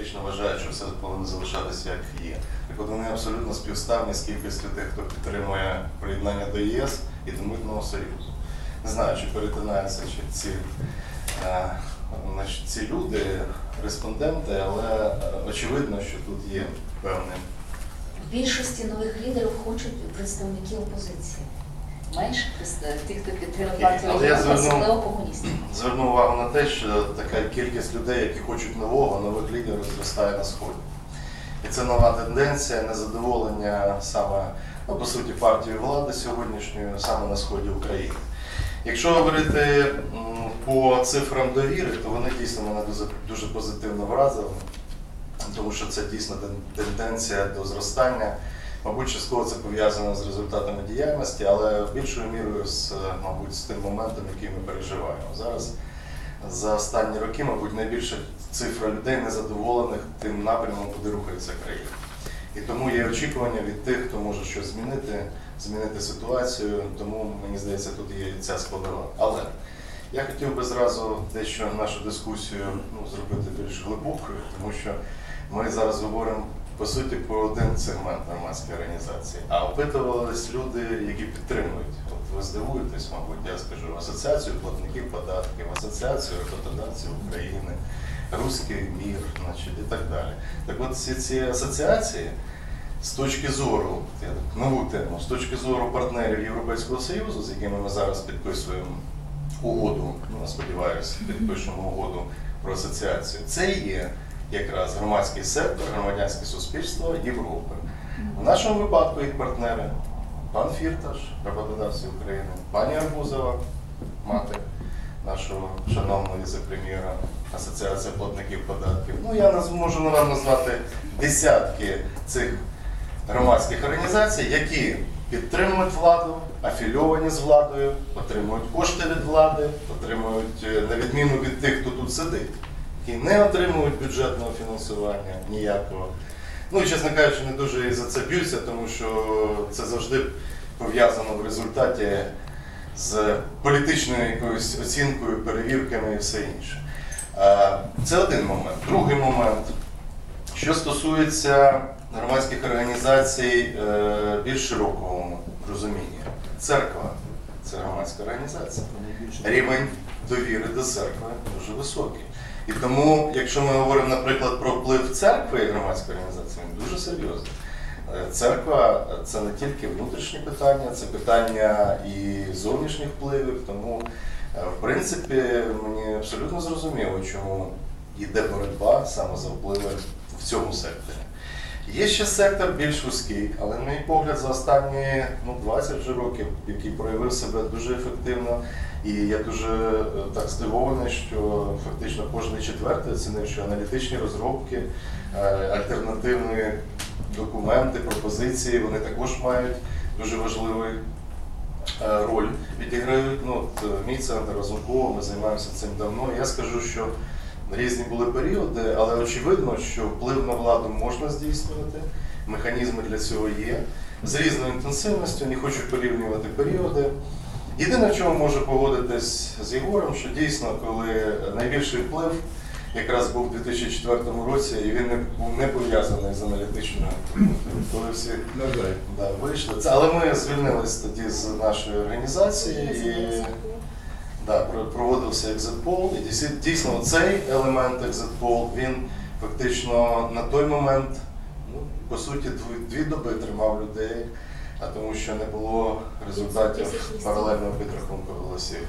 фактично вважають, що все повинно залишатися як є. Так от вони абсолютно співставні з кількістю тих, хто підтримує приєднання до ЄС і до Митного Союзу. Не знаю, чи перетинаються чи ці, е, ці люди, респонденти, але е, очевидно, що тут є певний В більшості нових лідерів хочуть представники опозиції. Менше тих, хто партію але я регіонів, комуністів. Зверну увагу на те, що така кількість людей, які хочуть нового, нових лідерів зростає на сході. І це нова тенденція незадоволення саме ну, по суті партії влади сьогоднішньої, саме на сході України. Якщо говорити по цифрам довіри, то вони дійсно мене дуже, дуже позитивно вразили, тому що це дійсно тенденція до зростання. Мабуть, частково це пов'язано з результатами діяльності, але більшою мірою з, е, мабуть, з тим моментом, який ми переживаємо. Зараз за останні роки, мабуть, найбільша цифра людей незадоволених тим напрямом, куди рухається країна. І тому є очікування від тих, хто може щось змінити, змінити ситуацію. Тому мені здається, тут є ця складова. Але я хотів би зразу дещо нашу дискусію ну, зробити більш глибокою, тому що ми зараз говоримо по суті про один сегмент громадської організації, а опитувались люди, які підтримують. От ви здивуєтесь, мабуть, я скажу асоціацію платників податків, асоціацію роботодавців України, Руський мір, значить, і так далі. Так от всі ці асоціації з точки зору, нову тему, з точки зору партнерів Європейського Союзу, з якими ми зараз підписуємо угоду, ну, сподіваюся, підпишемо угоду про асоціацію, це є якраз громадський сектор, громадянське суспільство Європи. В нашому випадку їх партнери пан Фірташ, роботодавці України, пані Арбузова, мати нашого шановного віце-прем'єра Асоціація платників податків. Ну, я можу вам назвати десятки цих громадських організацій, які підтримують владу, афільовані з владою, отримують кошти від влади, отримують, е, на відміну від тих, хто тут сидить, які не отримують бюджетного фінансування ніякого. Ну і чесно кажучи, не дуже і за це б'юся, тому що це завжди пов'язано в результаті з політичною якоюсь оцінкою, перевірками і все інше. Це один момент. Другий момент. Що стосується громадських організацій е, більш широкого розуміння, церква це громадська організація. Рівень довіри до церкви дуже високий. І тому, якщо ми говоримо, наприклад, про вплив церкви і громадської організації, він дуже серйозний. Е, Церква це не тільки внутрішні питання, це питання і зовнішніх впливів. Тому, е, в принципі, мені абсолютно зрозуміло, чому йде боротьба саме за впливи в цьому секторі. Є ще сектор більш вузький, але, на мій погляд, за останні ну, 20 вже років, який проявив себе дуже ефективно. І я дуже е, так здивований, що фактично кожний четвертий оцінив, що аналітичні розробки, е, альтернативні документи, пропозиції, вони також мають дуже важливу е, роль відіграють. Ну, мій центр Разумкова, ми займаємося цим давно. Я скажу, що різні були періоди, але очевидно, що вплив на владу можна здійснювати, механізми для цього є. З різною інтенсивністю, не хочу порівнювати періоди. Єдине, в чому можу погодитись з Єгором, що дійсно, коли найбільший вплив якраз був у 2004 році, і він не був не пов'язаний з аналітичною, коли всі да, вийшли. Це, але ми звільнились тоді з нашої організації і да, проводився екзитпол. І дійсно- цей елемент екзитпол, він фактично на той момент, ну, по суті, дві, дві доби тримав людей, а тому що не було результатів паралельного підрахунку голосів.